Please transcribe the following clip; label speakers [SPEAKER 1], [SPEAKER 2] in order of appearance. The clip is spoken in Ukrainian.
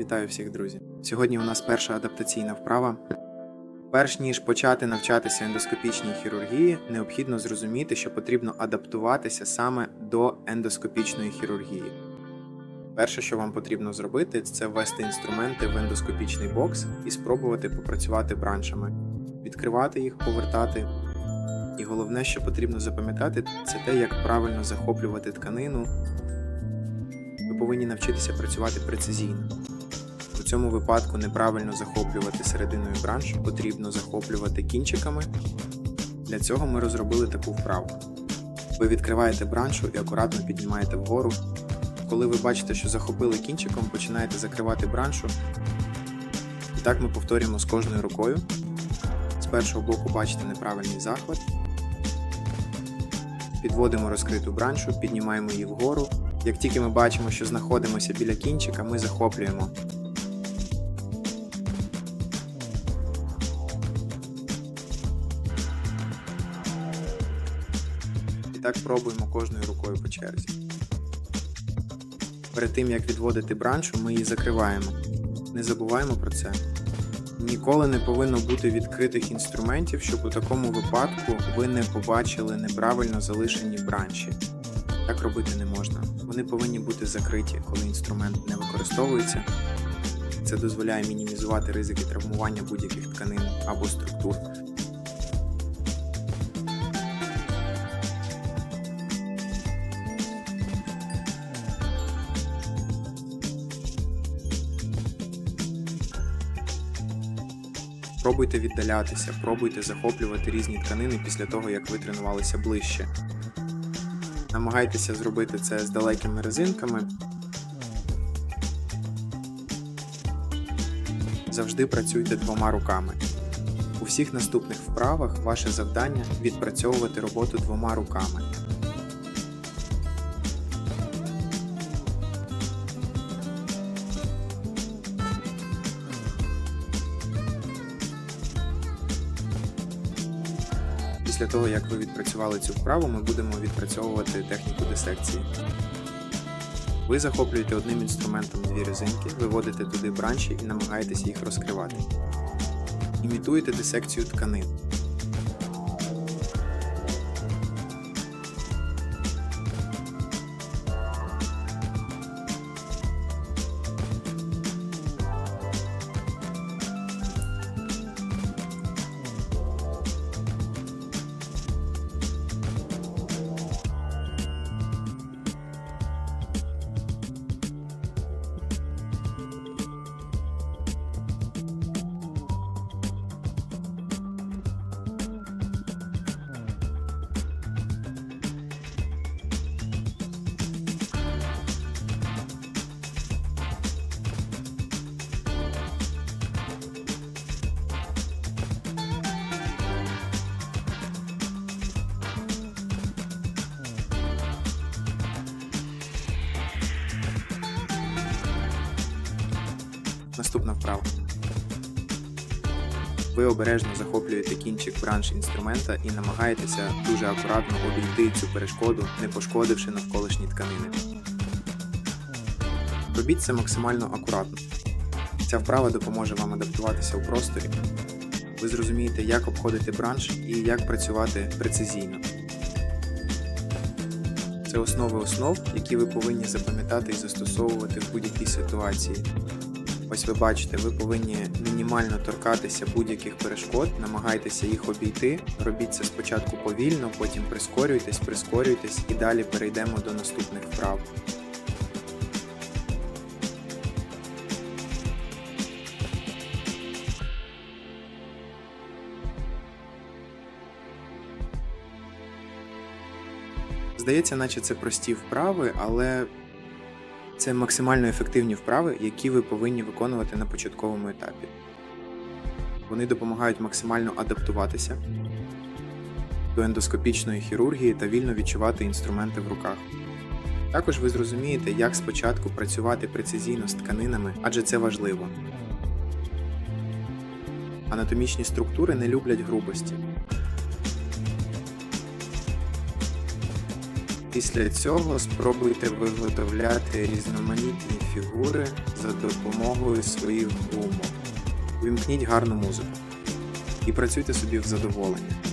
[SPEAKER 1] Вітаю всіх, друзі! Сьогодні у нас перша адаптаційна вправа. Перш ніж почати навчатися ендоскопічній хірургії, необхідно зрозуміти, що потрібно адаптуватися саме до ендоскопічної хірургії. Перше, що вам потрібно зробити, це ввести інструменти в ендоскопічний бокс і спробувати попрацювати браншами, відкривати їх, повертати. І головне, що потрібно запам'ятати, це те, як правильно захоплювати тканину. Ви повинні навчитися працювати прецизійно. Цьому випадку неправильно захоплювати серединою браншу, потрібно захоплювати кінчиками. Для цього ми розробили таку вправу. Ви відкриваєте браншу і акуратно піднімаєте вгору. Коли ви бачите, що захопили кінчиком, починаєте закривати браншу. І так ми повторюємо з кожною рукою. З першого боку бачите неправильний захват. Підводимо розкриту браншу, піднімаємо її вгору. Як тільки ми бачимо, що знаходимося біля кінчика, ми захоплюємо. Так пробуємо кожною рукою по черзі. Перед тим як відводити браншу, ми її закриваємо. Не забуваємо про це. Ніколи не повинно бути відкритих інструментів, щоб у такому випадку ви не побачили неправильно залишені бранші. Так робити не можна. Вони повинні бути закриті, коли інструмент не використовується. Це дозволяє мінімізувати ризики травмування будь-яких тканин або структур. Пробуйте віддалятися, пробуйте захоплювати різні тканини після того, як ви тренувалися ближче. Намагайтеся зробити це з далекими резинками. Завжди працюйте двома руками. У всіх наступних вправах ваше завдання відпрацьовувати роботу двома руками. Після того, як ви відпрацювали цю вправу, ми будемо відпрацьовувати техніку дисекції. Ви захоплюєте одним інструментом дві резинки, виводите туди бранші і намагаєтесь їх розкривати. Імітуєте дисекцію тканин. Наступна вправа. Ви обережно захоплюєте кінчик бранш інструмента і намагаєтеся дуже акуратно обійти цю перешкоду, не пошкодивши навколишні тканини. Робіть це максимально акуратно. Ця вправа допоможе вам адаптуватися у просторі. Ви зрозумієте, як обходити бранш і як працювати прецизійно. Це основи основ, які ви повинні запам'ятати і застосовувати в будь-якій ситуації. Ось ви бачите, ви повинні мінімально торкатися будь-яких перешкод, намагайтеся їх обійти. Робіть це спочатку повільно, потім прискорюйтесь, прискорюйтесь і далі перейдемо до наступних вправ. Здається, наче це прості вправи, але це максимально ефективні вправи, які ви повинні виконувати на початковому етапі. Вони допомагають максимально адаптуватися до ендоскопічної хірургії та вільно відчувати інструменти в руках. Також ви зрозумієте, як спочатку працювати прецизійно з тканинами, адже це важливо. Анатомічні структури не люблять грубості. Після цього спробуйте виготовляти різноманітні фігури за допомогою своїх гумок. Вимкніть гарну музику і працюйте собі в задоволення.